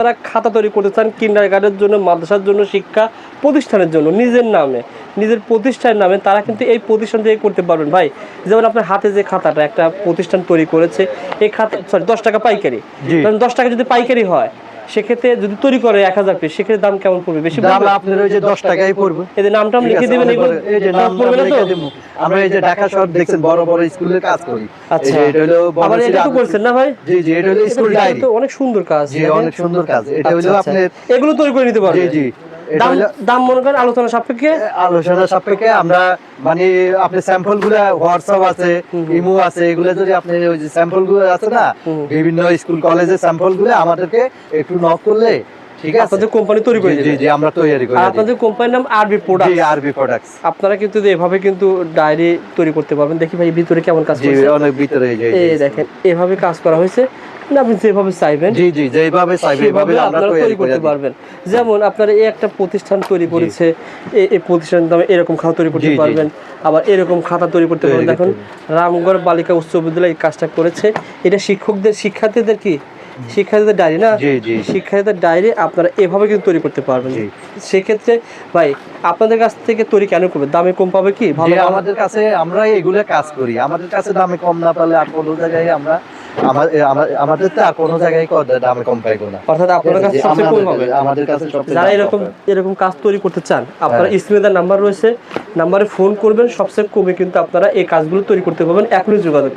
যারা খাতা তৈরি করতে চান কিন্ডার গার্ডের জন্য মাদ্রাসার জন্য শিক্ষা প্রতিষ্ঠানের জন্য নিজের নামে নিজের প্রতিষ্ঠানের নামে তারা কিন্তু এই প্রতিষ্ঠান থেকে করতে পারবেন। ভাই যেমন আপনার হাতে যে খাতাটা একটা প্রতিষ্ঠান তৈরি করেছে এই খাতা সরি দশ টাকা পাইকারি। কারণ দশ টাকা যদি পাইকারি হয় সেক্ষেত্রে যদি তৈরি করে এক হাজার পিস সেক্ষেত্রে দাম কেমন পড়বে? বেশি দাম আপনার ওই যে দশ টাকাই পড়বে। এদের নাম লিখে দেবেন এই যে নাম পড়বে না তো। আমরা এই যে ঢাকা শহর দেখছেন বড় বড় স্কুলের কাজ করি। আচ্ছা। এটা হলো আবার এটা তো করছেন না ভাই? জি জি এটা হলো স্কুল ডায়েরি। তো অনেক সুন্দর কাজ। জি অনেক সুন্দর কাজ। এটা হলো আচ্ছা, আচ্ছা। এগুলো তৈরি করে নিতে জি পারবেন। জি। এটা দাম মনে করেন আলোচনা সাপেক্ষে? আলোচনা সাপেক্ষে আমরা মানে আপনি স্যাম্পলগুলো হোয়াটসঅ্যাপ আছে ইমো আছে এগুলো যদি আপনি ওই যে স্যাম্পলগুলো আছে না বিভিন্ন স্কুল কলেজের স্যাম্পলগুলো আমাদেরকে একটু নক করলে ঠিক আছে? আপনাদের কোম্পানি তৈরি করে জি, জি আমরা তৈরি করি আপনাদের কোম্পানির নাম আরবি প্রোডাক্ট জি আরবি প্রোডাক্টস আপনারা কিন্তু এভাবে কিন্তু ডায়েরি তৈরি করতে পারবেন দেখি ভাই ভিতরে কেমন কাজ করছে। অনেক ভিতরে এই দেখেন এভাবে কাজ করা হয়েছে। আপনি যেভাবে চাইবেন জি জি যেভাবে চাইবে সেভাবে আপনারা তৈরি করতে পারবেন। যেমন আপনারা এই একটা প্রতিষ্ঠান তৈরি করেছে এই প্রতিষ্ঠান দামে এরকম খাতা তৈরি করতে। পারবেন। আবার এরকম খাতা তৈরি করতে পারবেন। দেখুন রামগড় বালিকা উচ্চ বিদ্যালয় এই কাজটা করেছে। এটা শিক্ষকদের শিক্ষার্থীদের কি? শিক্ষার্থীদের ডায়েরি না? শিক্ষার্থীদের ডায়েরি আপনারা এভাবে কিন্তু তৈরি করতে পারবেন। সেক্ষেত্রে ভাই আপনাদের কাছ থেকে তৈরি কেন করবে? দামে কম পাবে কি? ভালো আমাদের কাছে আমরা এগুলো কাজ করি। আমাদের কাছে দামে কম না পারলে আর কোনো জায়গায় আমরা আমা- আমা- আমাদের তো আর কোনো জায়গায় দামে কম পাইবো না। অর্থাৎ আপনার কাছে সবচেয়ে কম হবে। আমাদের কাছে সবচেয়ে যারা এরকম এরকম কাজ তৈরি করতে চান আপনারা হ্যাঁ। স্ক্রিনে নাম্বার রয়েছে নাম্বারে ফোন করবেন সবচেয়ে কমে কিন্তু আপনারা এই কাজগুলো তৈরি করতে পারবেন। এখনই যোগাযোগ